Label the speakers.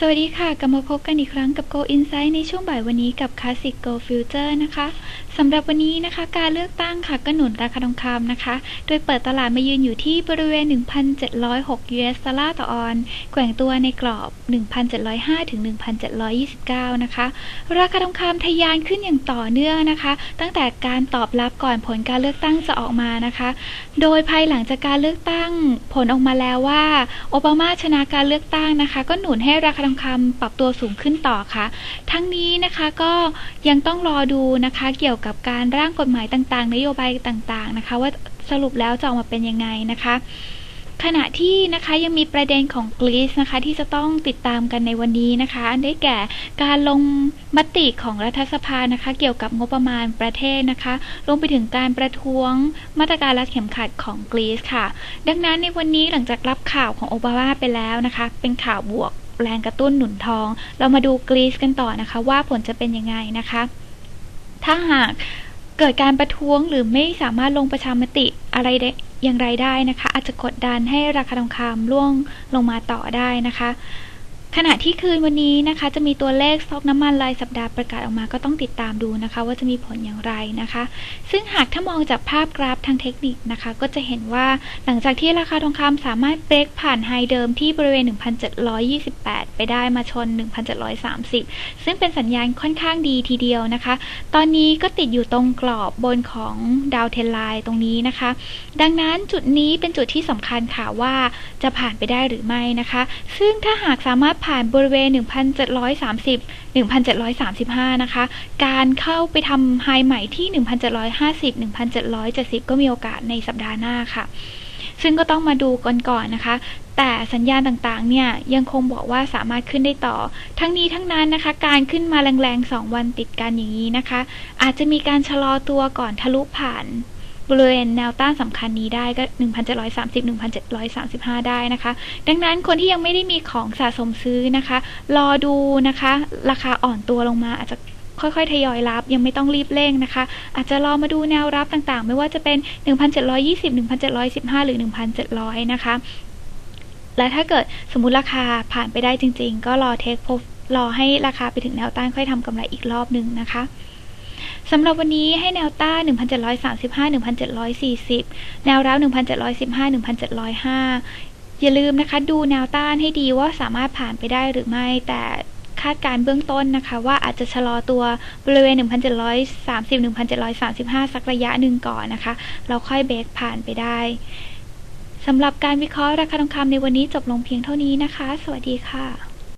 Speaker 1: สวัสดีค่ะ กลับมาพบกันอีกครั้งกับ Go Insight ในช่วงบ่ายวันนี้กับ Classic Go Future นะคะสำหรับวันนี้นะคะ การเลือกตั้งค่ะก็หนุนราคาทองคำนะคะ โดยเปิดตลาดมายืนอยู่ที่บริเวณ 1,706 US ดอลลาร์ต่อออน แกว่งตัวในกรอบ 1,705 ถึง 1,729 นะคะ ราคาทองคำทะยานขึ้นอย่างต่อเนื่องนะคะ ตั้งแต่การตอบรับก่อนผลการเลือกตั้งจะออกมานะคะ โดยภายหลังจากการเลือกตั้งผลออกมาแล้วว่าโอบามาชนะการเลือกตั้งนะคะ ก็หนุนให้ราคาองคำปรับตัวสูงขึ้นต่อค่ะ ทั้งนี้นะคะก็ยังต้องรอดูนะคะ เกี่ยวกับการร่างกฎหมายต่างๆ นโยบายต่างๆนะคะ ว่าสรุปแล้วจะออกมาเป็นยังไงนะคะขณะที่นะคะยังมีประเด็นของกรีซนะคะที่จะต้องติดตามกันในวันนี้นะคะได้แก่การลงมติของรัฐสภานะคะ เกี่ยวกับงบประมาณประเทศนะคะรวมไปถึงการประท้วงมาตรการรัดเข็มขัดของกรีซค่ะ ดังนั้นในวันนี้หลังจากรับข่าวของโอบามาไปแล้วนะคะ เป็นข่าวบวก แรงกระตุ้นหนุนทอง เรามาดูกรีซกันต่อนะคะ ว่าผลจะเป็นยังไงนะคะ ถ้าหากเกิดการประท้วงหรือไม่สามารถลงประชามติอะไรได้อย่างไรได้นะคะ อาจจะกดดันให้ราคาทองคำร่วงลงมาต่อได้นะคะ ขณะที่คืนวันนี้นะคะ จะมีตัวเลขสต็อกน้ำมันรายสัปดาห์ประกาศออกมาก็ต้องติดตามดูนะคะ ว่าจะมีผลอย่างไรนะคะ ซึ่งหากถ้ามองจากภาพกราฟทางเทคนิคนะคะ ก็จะเห็นว่าหลังจากที่ราคาทองคำสามารถเบรกผ่านไฮเดิมที่บริเวณ 1,728 ไปได้มาชน 1,730 ซึ่งเป็นสัญญาณค่อนข้างดีทีเดียวนะคะ ตอนนี้ก็ติดอยู่ตรงกรอบบนของดาวเทนไลน์ตรงนี้นะคะ ดังนั้นจุดนี้เป็นจุดที่สำคัญค่ะว่าจะผ่านไปได้หรือไม่นะคะ ซึ่งถ้าหากสามารถผ่านบริเวณ 1,730 1,735 นะคะ การเข้าไปทำไฮใหม่ที่ 1,750 1,770 ก็มีโอกาสในสัปดาห์หน้าค่ะ ซึ่งก็ต้องมาดูกันก่อนนะคะ แต่สัญญาณต่างๆ เนี่ยยังคงบอกว่าสามารถขึ้นได้ต่อ ทั้งนี้ทั้งนั้นนะคะ การขึ้นมาแรงๆ 2 วันติดกันอย่างนี้นะคะ อาจจะมีการชะลอตัวก่อนทะลุผ่าน บริเวณแนวต้านสำคัญนี้ได้ก็ 1,730 1,735 ได้นะคะ ดังนั้นคนที่ยังไม่ได้มีของสะสมซื้อนะคะ รอดูนะคะ ราคาอ่อนตัวลงมาอาจจะค่อยๆ ทยอยรับยังไม่ต้องรีบเร่งนะคะ อาจจะรอมาดูแนวรับต่างๆ ไม่ว่าจะเป็น 1,720 1,715 หรือ 1,700 นะคะ และถ้าเกิดสมมุติราคาผ่านไปได้จริง ๆ ก็รอเทครอให้ราคาไปถึงแนวต้านค่อยทำกำไรอีกรอบหนึ่งนะคะ สำหรับวันนี้ให้แนวต้าน 1,735 1,740 แนวรับ 1,715 1,705 อย่าลืมนะคะ ดูแนวต้านให้ดีว่าสามารถผ่านไปได้หรือไม่ แต่คาดการเบื้องต้นนะคะ ว่าอาจจะชะลอตัวบริเวณ 1,730 1,735 สักระยะหนึ่งก่อนนะคะ เราค่อยเบรกผ่านไปได้สำหรับการวิเคราะห์ราคาทองคำในวันนี้จบลงเพียงเท่านี้นะคะ สวัสดีค่ะ